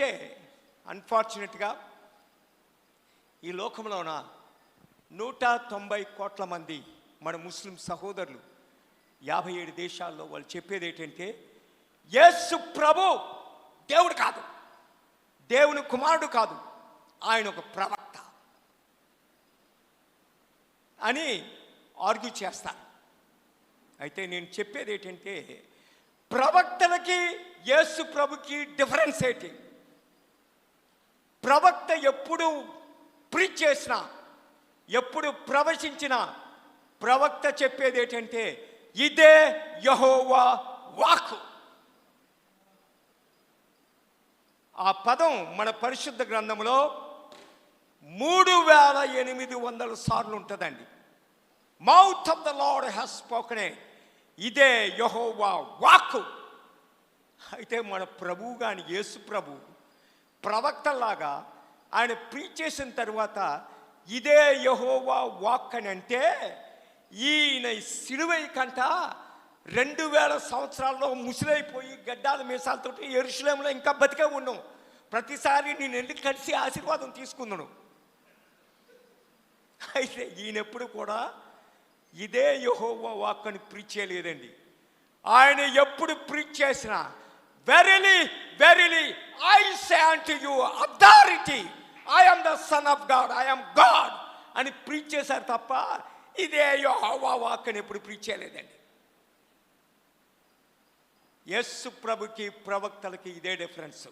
అయితే అన్ఫార్చునేట్గా ఈ లోకంలోన నూట తొంభై కోట్ల మంది మన ముస్లిం సహోదరులు యాభై ఏడు దేశాల్లో వాళ్ళు చెప్పేది ఏంటంటే యేసు ప్రభు దేవుడు కాదు. దేవుని కుమారుడు కాదు. ఆయన ఒక ప్రవక్త. అని ఆర్గ్యూ చేస్తారు. అయితే నేను చెప్పేది ఏంటంటే ప్రవక్తలకి యేసు ప్రభుకి డిఫరెన్స్ ఏంటి? ప్రవక్త ఎప్పుడు ప్రీచ్ చేసినా ఎప్పుడు ప్రవచించిన ప్రవక్త చెప్పేది ఏంటంటే ఇదే యహోవా వాక్ ఆ పదం మన పరిశుద్ధ గ్రంథంలో మూడు వేల ఎనిమిది వందల సార్లు ఉంటుందండి. Mouth of the Lord has spoken ఇదే యహోవా వాక్ అయితే మన ప్రభువు కానీ యేసు ప్రభువు ప్రవక్తలాగా ఆయన ప్రీచ్ చేసిన తర్వాత ఇదే యహోవా వాక్ అని అంటే ఈయన సిలువై కంట రెండు వేల సంవత్సరాల్లో ముసిలైపోయి గడ్డాల మీసాలతో ఎరుషులేంలో ఇంకా బతికే ఉన్నాం. ప్రతిసారి నేను వెళ్ళి కలిసి ఆశీర్వాదం తీసుకున్నాను అయితే ఈయన ఎప్పుడు కూడా ఇదే యహోవా వాక్ అని ప్రీచ్ చేయలేదండి. ఆయన ఎప్పుడు ప్రీచ్ చేసినా verily very say unto you authority I am the Son of God I am God అని ప్రీచ్ చేశారు తప్ప ఇదే యహోవా వాక్ అని ఎప్పుడు ప్రీచ్ చేయలేదండి. యస్సు ప్రభుకి ప్రవక్తలకి ఇదే డిఫరెన్స్